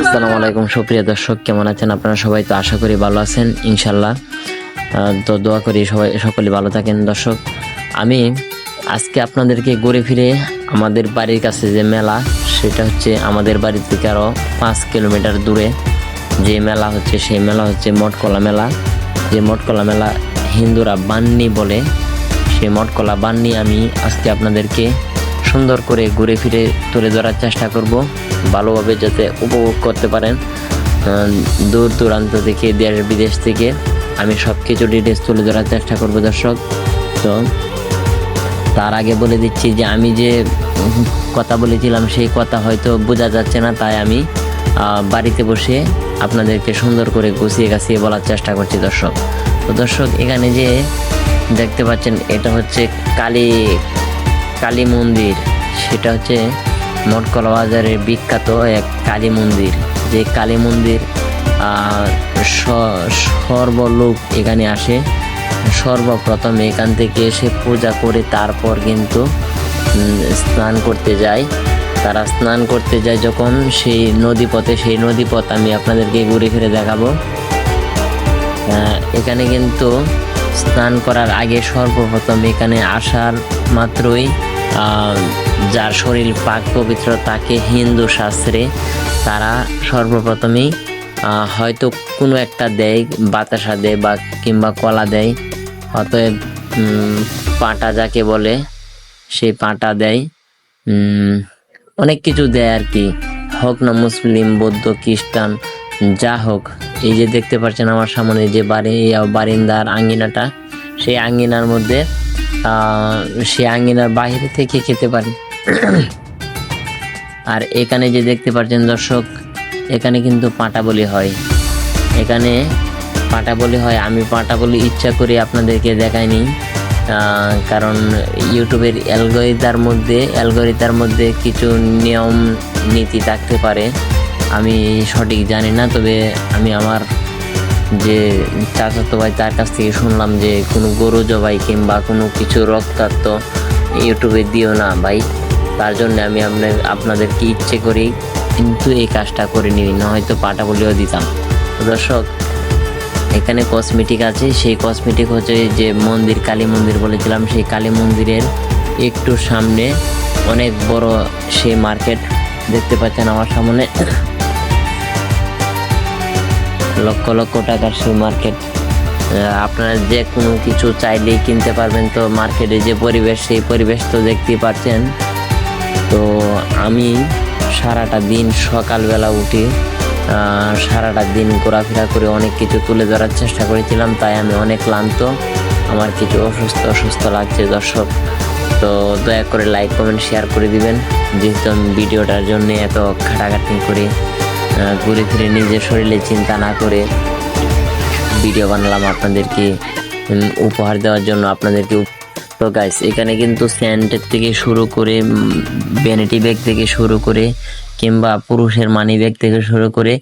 আসসালামু আলাইকুম, সুপ্রিয় দর্শক, কেমন আছেন আপনারা সবাই? তো আশা করি ভালো আছেন ইনশাল্লাহ তো দোয়া করি সবাই, সকলে ভালো থাকেন। দর্শক, আমি আজকে আপনাদেরকে ঘুরে ফিরে আমাদের বাড়ির কাছে যে মেলা, সেটা হচ্ছে আমাদের বাড়ি থেকে আরও পাঁচ কিলোমিটার দূরে যে মেলা হচ্ছে, সেই মেলা হচ্ছে মটকলা মেলা। যে মটকলা মেলা হিন্দুরা বান্নি বলে সেই মটকলা বান্নি আমি আজকে আপনাদেরকে সুন্দর করে ঘুরে ফিরে তুলে ধরার চেষ্টা করব, ভালোভাবে যাতে উপভোগ করতে পারেন। দূর দূরান্ত থেকে, দেশ বিদেশ থেকে আমি সব কিছু ডিটেলস তুলে ধরার চেষ্টা করব দর্শক। তো তার আগে বলে দিচ্ছি যে আমি যে কথা বলেছিলাম সেই কথা হয়তো বোঝা যাচ্ছে না, তাই আমি বাড়িতে বসে আপনাদেরকে সুন্দর করে গুছিয়ে গাছিয়ে বলার চেষ্টা করছি দর্শক। তো দর্শক, এখানে যে দেখতে পাচ্ছেন, এটা হচ্ছে কালী কালী মন্দির। সেটা হচ্ছে মটকলা বাজারের বিখ্যাত এক কালী মন্দির। যে কালী মন্দির সর্বলোক এখানে আসে। সর্বপ্রথম এখান থেকে এসে পূজা করে তারপর কিন্তু স্নান করতে যায়। তারা স্নান করতে যায় যখন সেই নদী পথে সেই নদী পথ আমি আপনাদেরকে ঘুরে ফিরে দেখাবো। এখানে কিন্তু স্নান করার আগে সর্বপ্রথম এখানে আসার মাত্রই যার শরীর পাক পবিত্র তাকে হিন্দু শাস্ত্রে তারা সর্বপ্রথমেই হয়তো কোনো একটা দেয়, বাতাসা দেয় বা কিংবা কলা দেয়। অতএব পাটা যাকে বলে, সেই পাটা দেয়। অনেক কিছু দেয় আর কি। হোক না মুসলিম, বৌদ্ধ, খ্রিস্টান, যা হোক। এই যে দেখতে পাচ্ছেন আমার সামনে যে বাড়ি বারিন্দার আঙ্গিনাটা সেই আঙ্গিনার মধ্যে সেই আঙ্গিনার বাইরে থেকে খেতে পারি। আর এখানে যে দেখতে পাচ্ছেন দর্শক, এখানে কিন্তু পাটা বলি হয়। এখানে পাটা বলি হয়। আমি পাটা বলি ইচ্ছা করে আপনাদেরকে দেখাইনি কারণ ইউটিউবের অ্যালগোরিতার মধ্যে অ্যালগোরিতার মধ্যে কিছু নিয়ম, নীতি থাকতে পারে। আমি সঠিক জানি না, তবে আমি আমার যে চাচাতো ভাই তার কাছ থেকে শুনলাম যে কোনো গরু জবাই কিংবা কোনো কিছু রক্তাক্ত ইউটিউবে দিও না ভাই। তার জন্য আমি আপনার, আপনাদেরকে ইচ্ছে করি কিন্তু এই কাজটা করে নিই না হয়তো পাটা বলেও দিতাম। দর্শক, এখানে কসমেটিক আছে, সেই কসমেটিক হচ্ছে যে মন্দির, কালী মন্দির বলেছিলাম, সেই কালী মন্দিরের একটু সামনে অনেক বড় সেই মার্কেট দেখতে পাচ্ছেন আমার সামনে। লক্ষ লক্ষ টাকার সেই মার্কেট আপনারা যে কোনো কিছু চাইলেই কিনতে পারবেন তো মার্কেটে যে পরিবেশ, সেই পরিবেশ তো দেখতেই পাচ্ছেন। তো আমি সারাটা দিন সকালবেলা উঠে সারাটা দিন ঘোরাফেরা করে অনেক কিছু তুলে ধরার চেষ্টা করেছিলাম, তাই আমি অনেক ক্লান্ত। আমার কিছু অসুস্থ অসুস্থ লাগছে, দর্শক। তো দয়া করে লাইক কমেন্ট শেয়ার করে দিবেন। যেহেতু আমি ভিডিওটার জন্য এত খাটাখাটি করে ঘুরে ফিরে নিজের শরীরে চিন্তা না করে ভিডিও বানালাম আপনাদেরকে উপহার দেওয়ার জন্য আপনাদেরকে তো গাইস এখানে কিন্তু স্যান্ডের থেকে শুরু করে ভ্যানিটি ব্যাগ থেকে শুরু করে, কিংবা পুরুষের মানি ব্যাগ থেকে শুরু করে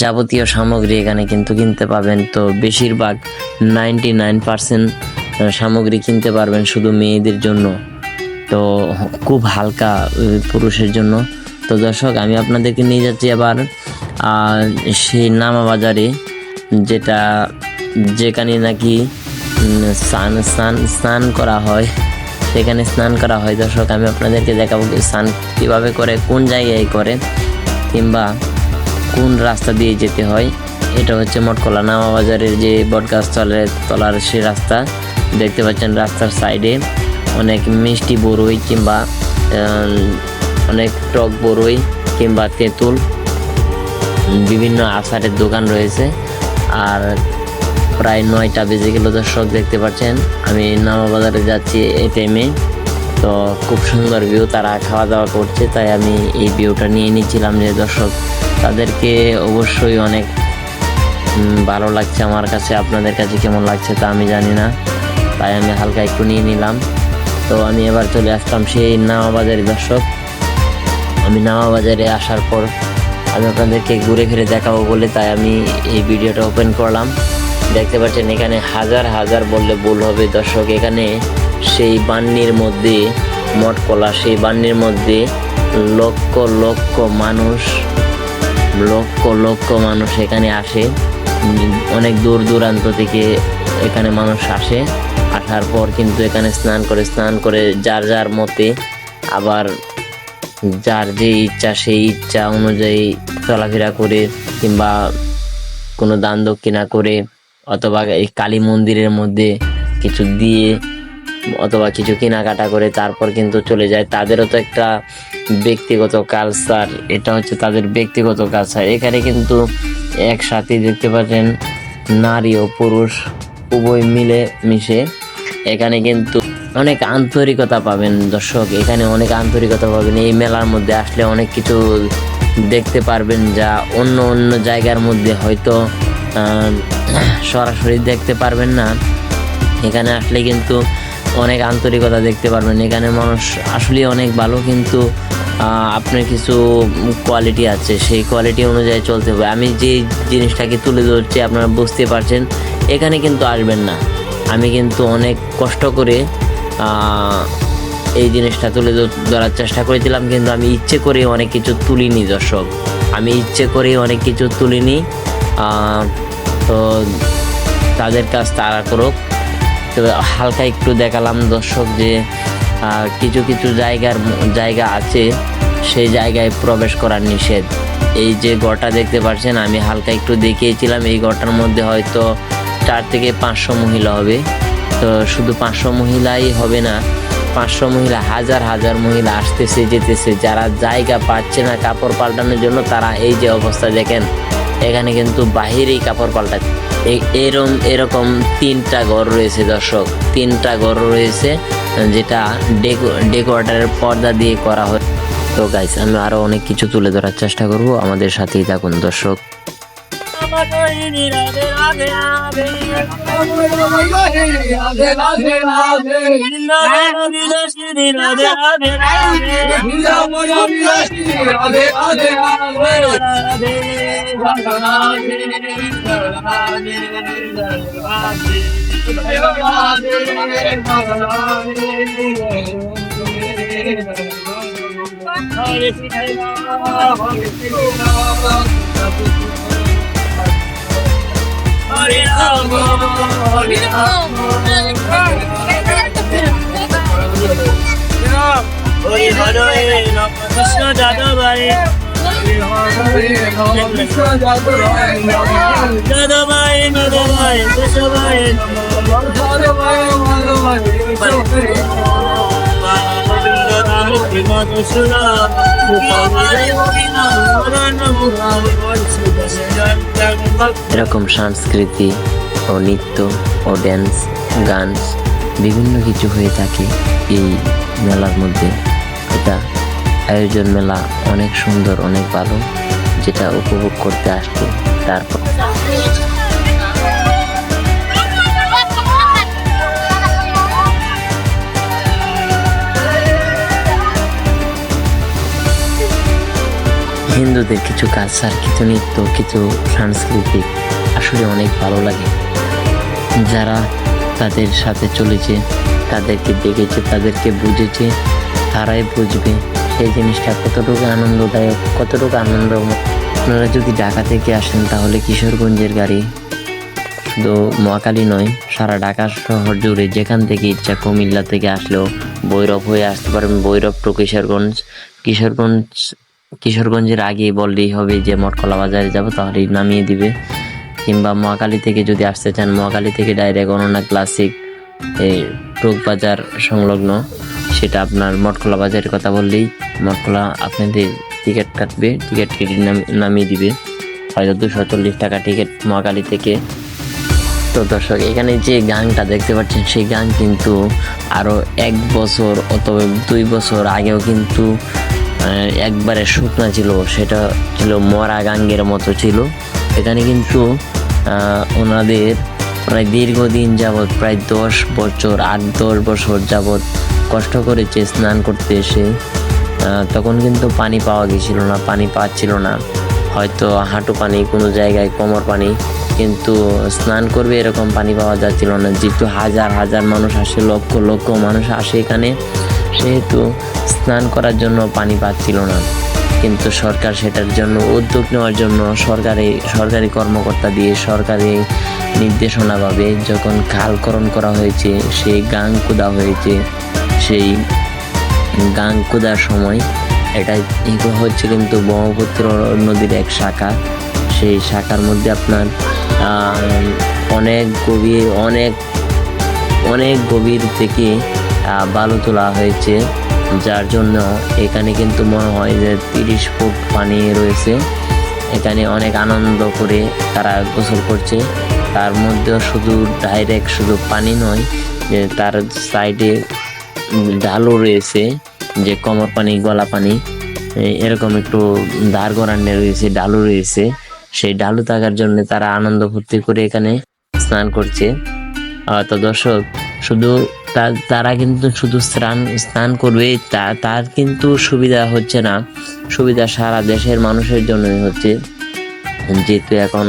যাবতীয় সামগ্রী এখানে কিন্তু কিনতে পাবেন। তো বেশিরভাগ নাইনটি নাইন পার্সেন্ট সামগ্রী কিনতে পারবেন শুধু মেয়েদের জন্য। তো খুব হালকা পুরুষের জন্য। তো দর্শক, আমি আপনাদেরকে নিয়ে যাচ্ছি আবার সেই নামা বাজারে, যেটা, যেখানে নাকি স্নান স্নান স্নান করা হয়। সেখানে স্নান করা হয়। দর্শক, আমি আপনাদেরকে দেখাবো স্নান কীভাবে করে, কোন জায়গায় করে, কিংবা কোন রাস্তা দিয়ে যেতে হয়। এটা হচ্ছে মটকলা নামা বাজারের যে বটগাছ তলের সেই রাস্তা, দেখতে পাচ্ছেন রাস্তার সাইডে অনেক মিষ্টি বড়ই কিংবা অনেক টক বড়ই কিংবা তেঁতুল, বিভিন্ন আচারের দোকান রয়েছে। আর প্রায় নয়টা বেজে গেল দর্শক, দেখতে পাচ্ছেন, আমি নামা বাজারে যাচ্ছি এই টাইমে তো খুব সুন্দর ভিউ তারা খাওয়া দাওয়া করছে, তাই আমি এই ভিউটা নিয়ে নিচ্ছিলাম যে দর্শক, তাদেরকে অবশ্যই অনেক ভালো লাগছে আমার কাছে, আপনাদের কাছে কেমন লাগছে তা আমি জানি না। তাই আমি হালকা একটু নিয়ে নিলাম। তো আমি এবার চলে আসলাম সেই নামা বাজারে দর্শক। আমি নামা বাজারে আসার পর আমি আপনাদেরকে ঘুরে ফিরে দেখাবো বলে তাই আমি এই ভিডিওটা ওপেন করলাম। দেখতে পাচ্ছেন এখানে হাজার হাজার বললে ভুল হবে। দর্শক, এখানে সেই বান্নির মধ্যে মটকলা সেই বান্নির মধ্যে লক্ষ লক্ষ মানুষ, লক্ষ লক্ষ মানুষ এখানে আসে। অনেক দূর দূরান্ত থেকে এখানে মানুষ আসে। আসার পর কিন্তু এখানে স্নান করে স্নান করে যার যার মতে আবার যার যে ইচ্ছা, সেই ইচ্ছা অনুযায়ী চলাফেরা করে কিংবা কোনো দান দক্ষিণা করে অথবা এই কালী মন্দিরের মধ্যে কিছু দিয়ে অথবা কিছু কেনাকাটা করে তারপর কিন্তু চলে যায়। তাদেরও তো একটা ব্যক্তিগত কালচার এটা হচ্ছে তাদের ব্যক্তিগত কালচার এখানে কিন্তু একসাথে দেখতে পাচ্ছেন নারী ও পুরুষ উভয় মিলে মিশে। এখানে কিন্তু অনেক আন্তরিকতা পাবেন দর্শক। এখানে অনেক আন্তরিকতা পাবেন। এই মেলার মধ্যে আসলে অনেক কিছু দেখতে পারবেন যা অন্য অন্য জায়গার মধ্যে হয়তো সরাসরি দেখতে পারবেন না। এখানে আসলে কিন্তু অনেক আন্তরিকতা দেখতে পারবেন। এখানে মানুষ আসলে অনেক ভালো কিন্তু আপনার কিছু কোয়ালিটি আছে। সেই কোয়ালিটি অনুযায়ী চলতে হবে। আমি যে জিনিসটাকে তুলে ধরছি, আপনারা বুঝতে পারছেন। এখানে কিন্তু আসবেন না। আমি কিন্তু অনেক কষ্ট করে এই জিনিসটা তুলে ধর- ধরার চেষ্টা করেছিলাম, কিন্তু আমি ইচ্ছে করে অনেক কিছু তুলিনি দর্শক। আমি ইচ্ছে করে অনেক কিছু তুলিনি। তো তাদের কাজ তারা করুক। তো হালকা একটু দেখালাম দর্শক যে কিছু কিছু জায়গার জায়গা আছে, সেই জায়গায় প্রবেশ করার নিষেধ। এই যে গড়টা দেখতে পাচ্ছেন, আমি হালকা একটু দেখিয়েছিলাম, এই গড়টার মধ্যে হয়তো চার থেকে পাঁচশো মহিলা হবে। তো শুধু পাঁচশো মহিলাই হবে না, পাঁচশো মহিলা, হাজার হাজার মহিলা আসতেছে, যেতেছে। যারা জায়গা পাচ্ছে না কাপড় পাল্টানোর জন্য, তারা এই যে অবস্থা দেখেন, এখানে কিন্তু বাহিরেই কাপড় পাল্টা এ- এরম, এরকম তিনটা ঘর রয়েছে দর্শক, তিনটা ঘর রয়েছে, যেটা ডেকো, ডেকোরেটারের পর্দা দিয়ে করা হয়। তো গাইস আমি আরও অনেক কিছু তুলে ধরার চেষ্টা করব, আমাদের সাথেই থাকুন দর্শক। মতোইনি Radhe Radhe Radhe Radhe Radhe Radhe বিলসিনি Radhe Radhe Radhe বিলসিনি Radhe Radhe Radhe Radhe Hare Krishna, Hare Krishna, Krishna Yadav বাড়ি যাদব বাড়ি মাধব এরকম সংস্কৃতি ও নৃত্য ও ড্যান্স গান বিভিন্ন কিছু হয়ে থাকে এই মেলার মধ্যে। এটা আয়োজন মেলা অনেক সুন্দর, অনেক ভালো, যেটা উপভোগ করতে আসতো তারপর। হিন্দুদের কিছু কালচার কিছু নৃত্য, কিছু সাংস্কৃতিক আসলে অনেক ভালো লাগে। যারা তাদের সাথে চলেছে, তাদেরকে দেখেছে, তাদেরকে বুঝেছে, তারাই বুঝবে সেই জিনিসটা কতটুকু আনন্দদায়ক, কতটুকু আনন্দ। আপনারা যদি ঢাকা থেকে আসেন, তাহলে কিশোরগঞ্জের গাড়ি শুধু মহাকালী নয়, সারা ঢাকা শহর জুড়ে যেখান থেকে ইচ্ছা কুমিল্লা থেকে আসলেও ভৈরব হয়ে আসতে পারবেন, ভৈরব টু কিশোরগঞ্জ। কিশোরগঞ্জ কিশোরগঞ্জের আগে বললেই হবে যে, মটকলা বাজারে যাব, তাহলেই নামিয়ে দিবে। কিংবা মহাকালী থেকে যদি আসতে চান, মহাকালী থেকে ডাইরেক্ট অনন্যা ক্লাসিক এই টুক বাজার সংলগ্ন। সেটা আপনার মটকলা বাজারের কথা বললেই মটকলা আপনাদের টিকিট কাটবে টিকিট কেটে নাম- নামিয়ে দিবে। হয়তো দুশো চল্লিশ টাকা টিকিট মহাকালী থেকে। তো দর্শক, এখানে যে গানটা দেখতে পাচ্ছেন, সেই গান কিন্তু আরও এক বছর অথবা দুই বছর আগেও কিন্তু একবারে শুকনা ছিল, সেটা ছিল মরা গাঙ্গের মতো ছিল। এখানে কিন্তু ওনাদের প্রায় দীর্ঘদিন যাবৎ, প্রায় দশ বছর, আট, দশ বছর যাবৎ কষ্ট করেছে স্নান করতে এসে তখন কিন্তু পানি পাওয়া গেছিল না, পানি পাচ্ছিল না। হয়তো হাঁটু পানি, কোনো জায়গায় কোমর পানি, কিন্তু স্নান করবে এরকম পানি পাওয়া যাচ্ছিল না। যেহেতু হাজার হাজার মানুষ আসে, লক্ষ লক্ষ মানুষ আসে এখানে। সেহেতু স্নান করার জন্য পানি পাচ্ছিল না। কিন্তু সরকার সেটার জন্য উদ্যোগ নেওয়ার জন্য সরকারি সরকারি কর্মকর্তা দিয়ে সরকারি নির্দেশনাভাবে যখন খালকরণ করা হয়েছে, সেই গাং কুদা হয়েছে, সেই গাং কুদার সময় এটা হচ্ছে কিন্তু ব্রহ্মপুত্র নদীর এক শাখা। সেই শাখার মধ্যে আপনার অনেক গভীর, অনেক অনেক গভীর থেকে বালু তোলা হয়েছে, যার জন্য এখানে কিন্তু মনে হয় যে তিরিশ ফুট পানি রয়েছে। এখানে অনেক আনন্দ করে তারা গোসল করছে। তার মধ্যেও শুধু ডাইরেক্ট শুধু পানি নয়, যে তার সাইডে ঢালু রয়েছে, যে কমর পানি, গলা পানি। এরকম একটু ধার গড়ান্নে রয়েছে ডালু রয়েছে। সেই ডালু থাকার জন্য তারা আনন্দ ফুর্তি করে এখানে স্নান করছে। তো দর্শক শুধু তারা কিন্তু শুধু স্নান স্নান করবে, তা, তার কিন্তু সুবিধা হচ্ছে না। সুবিধা সারা দেশের মানুষের জন্যই হচ্ছে। যেহেতু এখন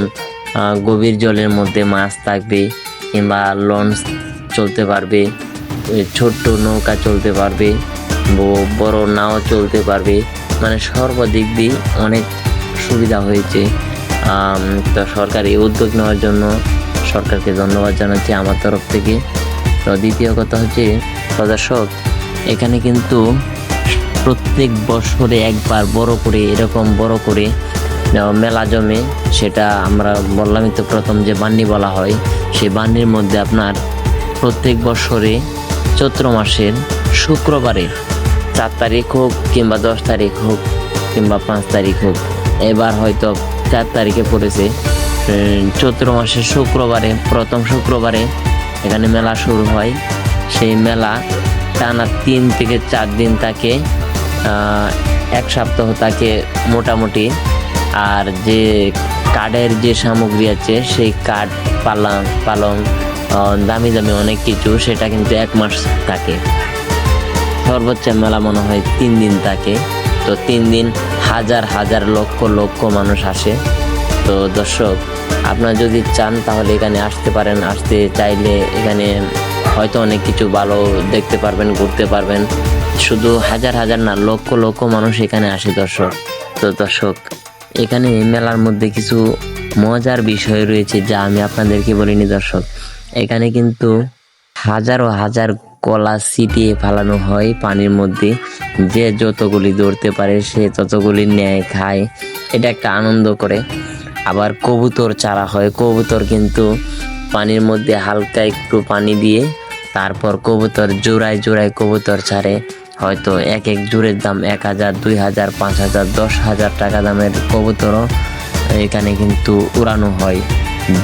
গভীর জলের মধ্যে মাছ থাকবে কিংবা লঞ্চ চলতে পারবে ছোট্ট নৌকা চলতে পারবে বড় নাও চলতে পারবে। মানে সর্বাদিক দিয়ে অনেক সুবিধা হয়েছে তো সরকার এই উদ্যোগ নেওয়ার জন্য সরকারকে ধন্যবাদ জানাচ্ছি আমার তরফ থেকে। তো দ্বিতীয় কথা হচ্ছে তো দর্শক এখানে কিন্তু প্রত্যেক বছরে একবার বড় করে, এরকম বড় করে মেলা জমে, সেটা আমরা বললামই তো প্রথম যে বান্নি বলা হয়। সেই বান্নির মধ্যে আপনার প্রত্যেক বছরে চৈত্র মাসের শুক্রবারে চার তারিখ হোক কিংবা দশ তারিখ হোক কিংবা পাঁচ তারিখ হোক, এবার হয়তো চার তারিখে পড়েছে। চৈত্র মাসের শুক্রবারে, প্রথম শুক্রবারে এখানে মেলা শুরু হয়। সেই মেলা টানা তিন থেকে চার দিন আহ, এক সপ্তাহ থাকে মোটামুটি। আর যে কাঠের যে সামগ্রী আছে সেই কাঠ পালং পালং দামি দামি অনেক কিছু সেটা কিন্তু এক মাস থাকে। সর্বোচ্চ মেলা মনে হয় তিন দিন থাকে তো তিন দিন হাজার হাজার লক্ষ লক্ষ মানুষ আসে। তো দর্শক আপনারা যদি চান তাহলে এখানে আসতে পারেন, আসতে চাইলে এখানে হয়তো অনেক কিছু ভালো দেখতে পারবেন, ঘুরতে পারবেন। শুধু হাজার হাজার না, লক্ষ লক্ষ মানুষ এখানে আসে দর্শক। তো দর্শক, এখানে মেলার মধ্যে কিছু মজার বিষয় রয়েছে যা আমি আপনাদেরকে বলিনি দর্শক। এখানে কিন্তু হাজারো হাজার কলা ছিটিয়ে ফেলানো হয় পানির মধ্যে। যে যতগুলি ধরতে পারে সে ততগুলি নেয় খায়। এটা একটা আনন্দ করে। আবার কবুতর চারা হয়। কবুতর কিন্তু পানির মধ্যে হালকা একটু পানি দিয়ে তারপর কবুতর জোড়ায় জোড়ায় কবুতর ছাড়ে। হয়তো এক এক জোড়ের দাম এক হাজার, দুই হাজার, পাঁচ হাজার, দশ হাজার টাকা দামের কবুতরও এখানে কিন্তু উড়ানো হয়।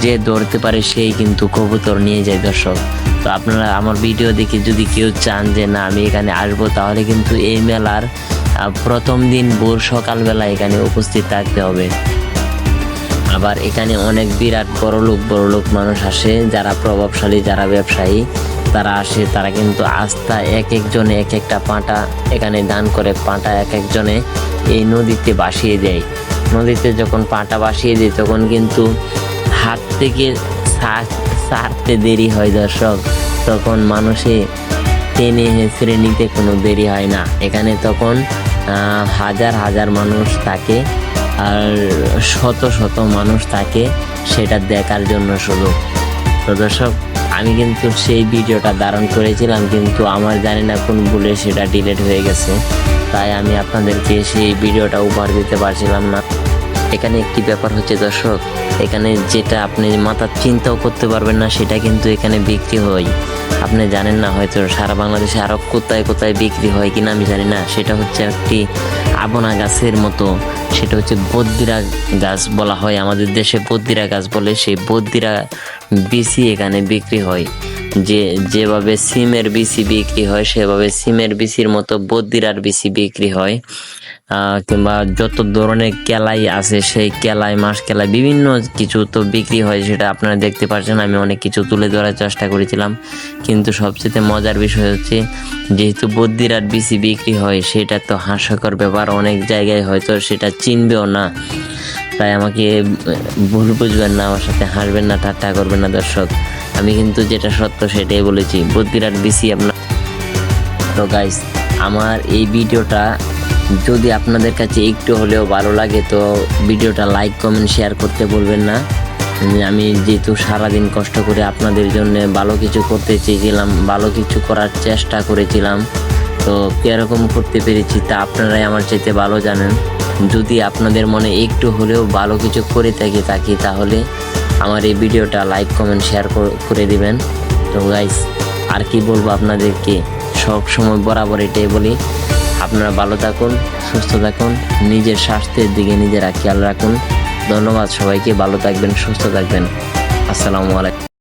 যে দৌড়তে পারে সেই কিন্তু কবুতর নিয়ে যায় দর্শক। তো আপনারা আমার ভিডিও দেখে যদি কেউ চান যে না, আমি এখানে আসব, তাহলে কিন্তু এই মেলার প্রথম দিন ভোর সকালবেলা এখানে উপস্থিত থাকতে হবে। আবার এখানে অনেক বিরাট বড় লোক বড় লোক মানুষ আসে যারা প্রভাবশালী, যারা ব্যবসায়ী। তারা আসে, তারা কিন্তু আস্থা এক একজনে এক একটা পাঁটা এখানে দান করে, পাঁটা এক একজনে এই নদীতে বাসিয়ে দেয়। নদীতে যখন পাঁটা বাসিয়ে দেয়, তখন কিন্তু হাত থেকে সা- ছাড়তে দেরি হয় দর্শক। তখন মানুষে টেনে হেঁচড়ে নিতে কোনো দেরি হয় না। এখানে তখন হাজার হাজার মানুষ থাকে। আর শত শত মানুষ থাকে সেটা দেখার জন্য শুধু। তো দর্শক, আমি কিন্তু সেই ভিডিওটা ধারণ করেছিলাম, কিন্তু আমার জানি না কোন ভুলে সেটা ডিলেট হয়ে গেছে। তাই আমি আপনাদেরকে সেই ভিডিওটা উপহার দিতে পারছিলাম না। এখানে একটি ব্যাপার হচ্ছে দর্শক, এখানে যেটা আপনি মাথার চিন্তাও করতে পারবেন না, সেটা কিন্তু এখানে বিক্রি হয়। আপনি জানেন না হয়তো সারা বাংলাদেশে আরও কোথায় কোথায় বিক্রি হয় কিনা, আমি জানি না। সেটা হচ্ছে একটি আবনা গাছের মতো, সেটা হচ্ছে বদ্দিরা গাছ বলা হয়। আমাদের দেশে বদ্দিরা গাছ বলে, সেই বদ্দিরা বিসি এখানে বিক্রি হয়। যে, যেভাবে সিমের বিসি বিক্রি হয়, সেভাবে সিমের বিসির মতো বদ্দিরার বিসি বিক্রি হয়। কিংবা যত ধরনের কেলাই আছে, সেই কেলাই মাস কেলাই, বিভিন্ন কিছু তো বিক্রি হয়, সেটা আপনারা দেখতে পাচ্ছেন আমি অনেক কিছু তুলে ধরার চেষ্টা করেছিলাম। কিন্তু সবচেয়ে মজার বিষয় হচ্ছে, যেহেতু বদ্দিরার বিসি বিক্রি হয়, সেটা তো হাস্যকর ব্যাপার। অনেক জায়গায় হয়তো সেটা চিনবেও না। তাই আমাকে ভুল বুঝবেন না, আমার সাথে হাসবেন না, ঠাট্টা করবেন না, দর্শক। আমি কিন্তু যেটা সত্য, সেটাই বলেছি। বুদ্ধিরাট দিছি আপনার তো গাইস আমার এই ভিডিওটা যদি আপনাদের কাছে একটু হলেও ভালো লাগে, তো ভিডিওটা লাইক কমেন্ট শেয়ার করতে বলবেন না। আমি যেহেতু সারাদিন কষ্ট করে আপনাদের জন্য ভালো কিছু করতে চেয়েছিলাম, ভালো কিছু করার চেষ্টা করেছিলাম, তো কীরকম করতে পেরেছি, তা আপনারাই আমার চাইতে ভালো জানেন। যদি আপনাদের মনে একটু হলেও ভালো কিছু করে থাকি থাকি, তাহলে আমার এই ভিডিওটা লাইক কমেন্ট শেয়ার করে দিবেন। তো গাইস আর কি বলব আপনাদেরকে? সব সময় বরাবর এটাই বলি। আপনারা ভালো থাকুন, সুস্থ থাকুন, নিজের স্বাস্থ্যের দিকে নিজেরা খেয়াল রাখুন। ধন্যবাদ সবাইকে, ভালো থাকবেন, সুস্থ থাকবেন। আসসালামু আলাইকুম।